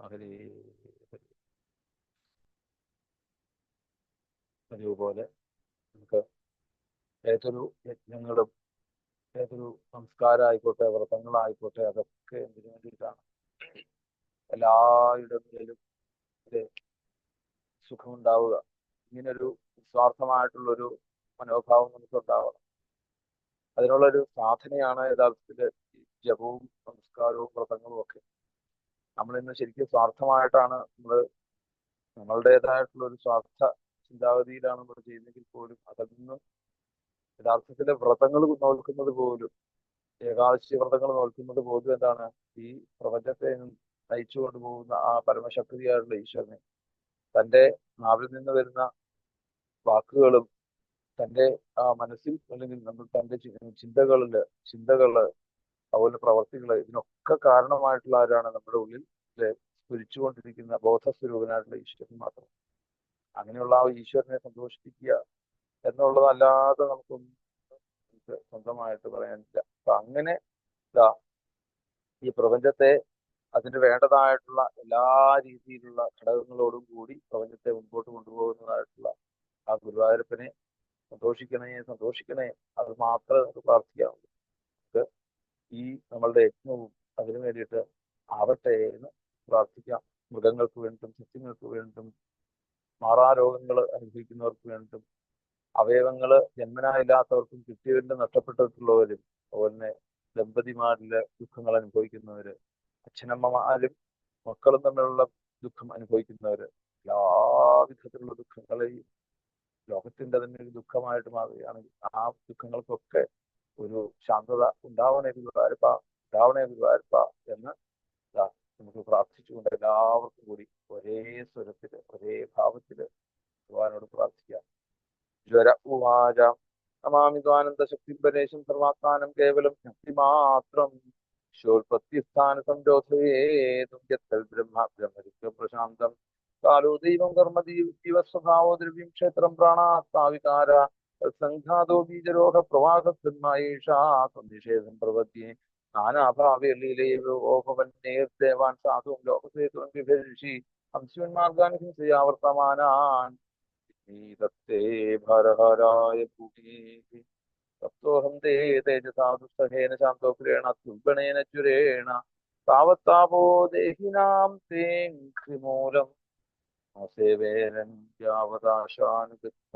ഹരേ നമുക്ക് ഏതൊരു യജ്ഞങ്ങളും ഏതൊരു സംസ്കാരമായിക്കോട്ടെ വ്രതങ്ങളായിക്കോട്ടെ അതൊക്കെ എന്തിനു വേണ്ടിയിട്ടാണ്? എല്ലായിടങ്ങളിലും സുഖമുണ്ടാവുക. ഇങ്ങനൊരു സ്വാർത്ഥമായിട്ടുള്ളൊരു മനോഭാവം നമുക്ക് ഉണ്ടാവണം അതിനുള്ളൊരു സാധനയാണ് യഥാർത്ഥത്തിൽ ജപവും സംസ്കാരവും വ്രതങ്ങളും ഒക്കെ. നമ്മൾ ഇന്ന് ശരിക്കും സ്വാർത്ഥമായിട്ടാണ് നമ്മൾ നമ്മളുടേതായിട്ടുള്ള ഒരു സ്വാർത്ഥ ചിന്താഗതിയിലാണ് നമ്മൾ ചെയ്യുന്നതെങ്കിൽ പോലും അതിൽ നിന്ന് യഥാർത്ഥത്തിൽ വ്രതങ്ങൾ നോൽക്കുന്നത് പോലും ഏകാദശി വ്രതങ്ങൾ നോൽക്കുന്നത് പോലും എന്താണ് ഈ പ്രപഞ്ചത്തെ നയിച്ചു കൊണ്ടുപോകുന്ന ആ പരമശക്തിയായിട്ടുള്ള ഈശ്വരനെ. തന്റെ നാവിൽ നിന്ന് വരുന്ന വാക്കുകളും തന്റെ ആ മനസ്സിൽ അല്ലെങ്കിൽ നമ്മൾ തന്റെ ചിന്തകളിൽ ചിന്തകൾ അതുപോലെ പ്രവർത്തികൾ ഇതിനൊക്കെ കാരണമായിട്ടുള്ള ആരാണ് നമ്മുടെ ഉള്ളിൽ സ്ഫുരിച്ചുകൊണ്ടിരിക്കുന്ന ബോധസ്വരൂപനായിട്ടുള്ള ഈശ്വരൻ മാത്രം? അങ്ങനെയുള്ള ആ ഈശ്വരനെ സന്തോഷിപ്പിക്കുക എന്നുള്ളതല്ലാതെ നമുക്കൊന്നും നമുക്ക് സ്വന്തമായിട്ട് പറയാനില്ല. അപ്പൊ അങ്ങനെ ഈ പ്രപഞ്ചത്തെ അതിന് വേണ്ടതായിട്ടുള്ള എല്ലാ രീതിയിലുള്ള ഘടകങ്ങളോടും കൂടി പ്രപഞ്ചത്തെ മുൻപോട്ട് കൊണ്ടുപോകുന്നതായിട്ടുള്ള ആ ഗുരുവായൂരപ്പനെ സന്തോഷിക്കണേ സന്തോഷിക്കണേ. അത് മാത്രമേ നമുക്ക് പ്രാർത്ഥിക്കാവുള്ളൂ. ഈ നമ്മളുടെ യജ്ഞവും അതിനു വേണ്ടിയിട്ട് ആവട്ടെ എന്ന് പ്രാർത്ഥിക്കാം. മൃഗങ്ങൾക്ക് വേണ്ടിയിട്ടും സസ്യങ്ങൾക്ക് വേണ്ടിയിട്ടും മാറാരോഗങ്ങൾ അനുഭവിക്കുന്നവർക്ക് വേണ്ടിയിട്ടും അവയവങ്ങൾ ജന്മനായില്ലാത്തവർക്കും കിട്ടിയവരിൽ നഷ്ടപ്പെട്ടിട്ടുള്ളവരും അതുപോലെ തന്നെ ദമ്പതിമാരിലെ ദുഃഖങ്ങൾ അനുഭവിക്കുന്നവര് അച്ഛനമ്മമാരും മക്കളും തമ്മിലുള്ള ദുഃഖം അനുഭവിക്കുന്നവര് എല്ലാവിധത്തിലുള്ള ദുഃഖങ്ങളെയും ലോകത്തിന്റെ തന്നെ ഒരു ദുഃഖമായിട്ട് മാറുകയാണെങ്കിൽ ആ ദുഃഖങ്ങൾക്കൊക്കെ ഒരു ശാന്തത ഉണ്ടാവണേ ഗുരുവായൂരപ്പ ഉണ്ടാവണേ ഗുരുവായൂരപ്പ എന്ന് നമുക്ക് പ്രാർത്ഥിച്ചുകൊണ്ട് എല്ലാവർക്കും കൂടി ഒരേ സ്വരത്തിൽ ഒരേ ഭാവത്തിൽ ഭഗവാനോട് പ്രാർത്ഥിക്കാം. ജ്വര ഉവാച നമാമി ദ്വാനന്ദ ശക്തിപരേശം സർവാത്മാനം കേവലം ശക്തി മാത്രം ശോൽപത്തിസ്ഥാന സംരോധയേതും യത്തൽ ബ്രഹ്മ ബ്രഹ്മരിക്ക പ്രശാന്തം. കാലോ ദൈവം കർമ്മ ജീവസ്വഭാവോ ദ്രവ്യം ക്ഷേത്രം പ്രാണാത്മാവികാര. സംഘാതോ ബീജരോഗ പ്രവാഹസ്മായേഷാ സന്ധിഷേധം പ്രവദ്യേ നാനാഭാവ്യലീലയോപവന്നേർദേവാൻ സാധുവും ലോകസേതുവൻ വിഭജിഷി ഹംസുവന്മാർഗാൻ ഹിംസയാവർത്തമാനാൻ തത്തേ ഭരഹരായ ഭൂമി തത്വഹം തേ തേജസാദുസ്സഹേന ശാന്തോക്രേണ തുൽബണേന ചുരേണ താവത്താപോ ദേഹിനാം തേഘ്രിമൂലം സേവേരൻ യാവതാശാനുഗത